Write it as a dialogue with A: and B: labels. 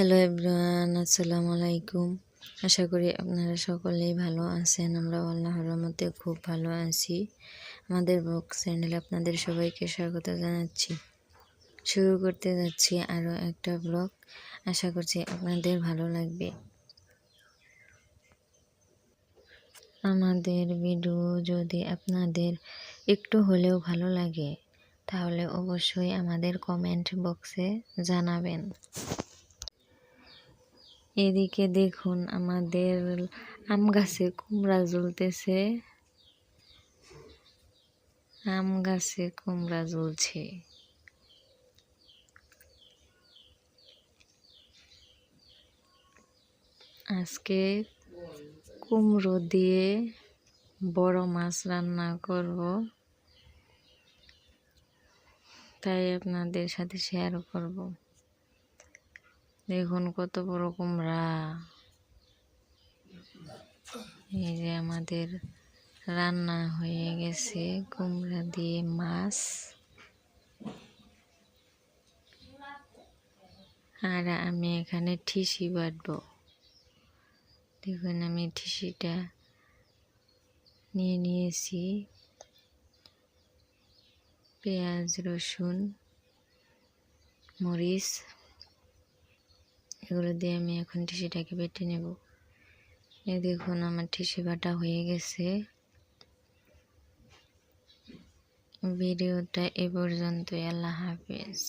A: Hello everyone আসসালামু আলাইকুম আশা করি আপনারা সকলেই ভালো আছেন। আমরা আল্লাহর রহমতে খুব ভালো আছি। আমাদের ব্লগ চ্যানেলে আপনাদের সবাইকে স্বাগত জানাচ্ছি। শুরু করতে যাচ্ছি আরও একটা ব্লগ। আশা করছি আপনাদের ভালো লাগবে। আমাদের ভিডিও যদি আপনাদের একটু হলেও ভালো লাগে, তাহলে অবশ্যই আমাদের কমেন্ট বক্সে জানাবেন। এদিকে দেখুন আমাদের আম গাছে কুমড়া ঝুলতেছে আম গাছে কুমড়া জ্বলছে। আজকে কুমড়ো দিয়ে বড় মাছ রান্না করব। তাই আপনাদের সাথে শেয়ার করব। দেখুন কত বড় কুমড়া। এই যে আমাদের রান্না হয়ে গেছে কুমড়া দিয়ে মাছ। আর আমি এখানে ঠিসি বাটবো। দেখুন আমি ঠিসিটা নিয়ে নিয়েছি। পেঁয়াজ, রসুন, মরিচ এগুলো দিয়ে আমি এখন টিসিটাকে বেটে নেব। এই দেখুন আমার টিসি বাটা হয়ে গেছে। ভিডিওটা এ পর্যন্তই। আল্লাহ হাফেজ।